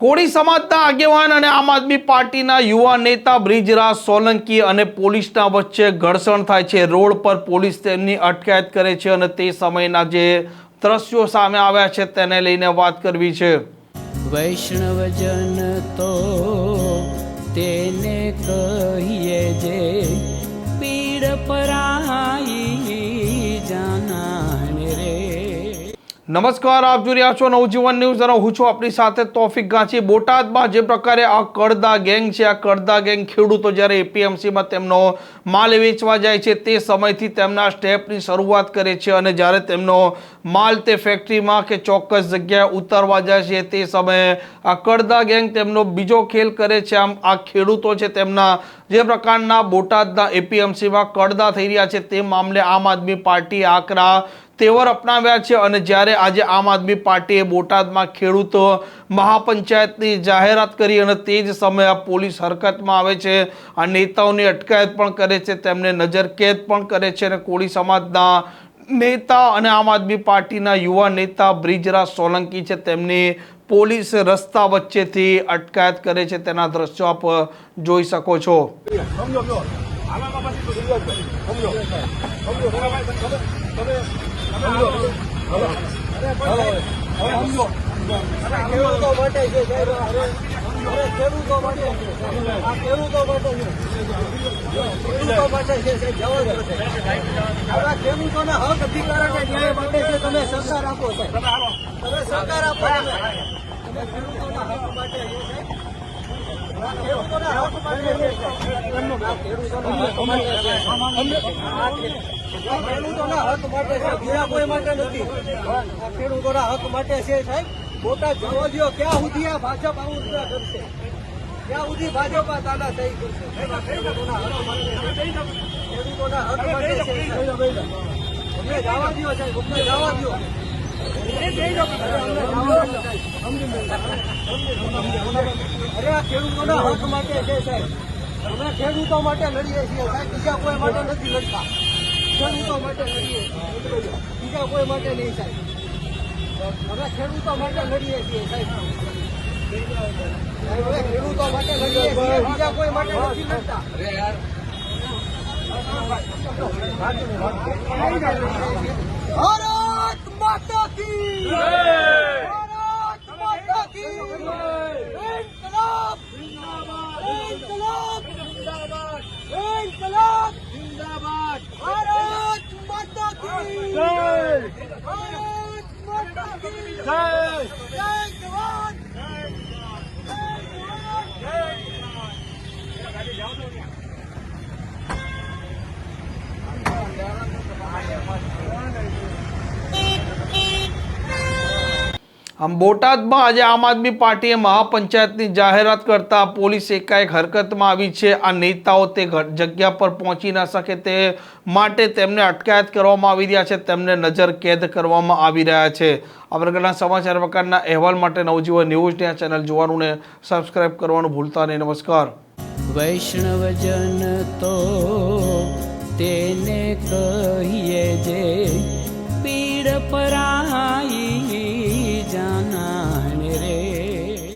કોળી સમાજના આગેવાન અને આમ આદમી પાર્ટીના યુવા નેતા બ્રિજરાજ સોલંકી અને પોલીસના વચ્ચે ઘર્ષણ થાય છે. રોડ પર પોલીસ તેમની અટકાયત કરે છે અને તે સમયના જે દ્રશ્યો સામે આવ્યા છે તેને લઈને વાત કરવી છે. વૈષ્ણવજન તો તેને કહીએ જે પીડ પરાઈ નમસ્કાર, આપ જોઈ રહ્યા છો નવજીવન ન્યૂઝ. અને હું છું આપણી સાથે તોફિક ગાંચી. બોટાદમાં જે પ્રકારે આ કડદા ગેંગ છે, આ કડદા ગેંગ ખેડૂતો જ્યારે એપીએમસીમાં તેમનો માલ વેચવા જાય છે, તે સમયથી તેમના સ્ટેપની શરૂઆત કરે છે અને જ્યારે તેમનો માલ તે ફેક્ટરીમાં કે ચોક્કસ જગ્યાએ ઉતારવા જાય છે, તે સમયે આ કડદા ગેંગ તેમનો બીજો ખેલ કરે છે. આમ આ ખેડૂતો છે તેમના જે પ્રકારના બોટાદના એપીએમસીમાં કડદા થઈ રહ્યા છે, તે મામલે આમ આદમી પાર્ટી આકરા તેવર અપનાવ્યા છે અને જ્યારે આજે આમ આદમી પાર્ટીએ બોટાદમાં ખેડૂતો મહાપંચાયતની જાહેરાત કરી અને તે જ સમયે આ પોલીસ હરકતમાં આવે છે આ નેતાઓની અટકાયત પણ કરે છે તેમને નજરકેદ પણ કરે છે અને કોળી સમાજના નેતા અને આમ આદમી પાર્ટીના યુવા નેતા બ્રિજરાજ સોલંકી છે તેમની પોલીસ રસ્તા વચ્ચેથી અટકાયત કરે છે તેના દ્રશ્યો આપ જોઈ શકો છો સમજો આ ખેડૂતો માટે છે ખેડૂતો માટે છે. આ ખેડૂતો માટે છે છે ખેડૂતોના હક અધિકાર અને ન્યાય માટે છે તમે સરકાર આપો સાહેબ તમે સરકાર આપો તમે ખેડૂતોના હક માટે છે, આ ખેડૂતોના હક માટે છે, આ ખેડૂતોના હક માટે છે આ આ ખેડૂતોના હક માટે છે સાહેબ મોટા જવા દો ક્યાં સુધી આ ભાજપ આવું કરશે ત્યાં સુધી ભાજપ આ થઈ કરશે ખેડૂતોના. ખેડૂતોના હક માટે અમને. અરે આ ખેડૂતોના હક માટે છે સાહેબ અમે ખેડૂતો માટે લડીએ છીએ સાહેબ બીજા કોઈ માટે નથી લડતા ખેડૂતો માટે લડીએ. છીએ બીજા કોઈ માટે નહીં સાહેબ. અમે ખેડૂતો માટે લડીએ છીએ સાહેબ. સાહેબ, ખેડૂતો માટે લડીએ છીએ બીજા કોઈ માટે નથી લડતા. ભારત માતા કી ભારત માતા કી ઇન્કલાબ ઇન્કલાબ ઇન્કલાબ જિંદાબાદ ભારત માતા કી ભારત માતા કી જય જવાન જય જવાન આમ બોટાદમાં આજે આમ આદમી પાર્ટીએ મહાપંચાયતની જાહેરાત કરતા પોલીસ એકાએક હરકતમાં આવી છે. આ નેતાઓ તે જગ્યા પર પહોંચી ન શકે તે માટે તેમને અટકાયત કરવામાં આવી રહ્યા છે. તેમને નજર કેદ કરવામાં આવી રહ્યા છે. આ પ્રકારના સમાચાર પ્રકારના અહેવાલ માટે નવજીવન ન્યૂઝની આ ચેનલ જોવાનું ને સબસ્ક્રાઇબ કરવાનું ભૂલતા નહીં. નમસ્કાર. વૈષ્ણવજન તો તેને કહીએ જે પીડ પરાઈ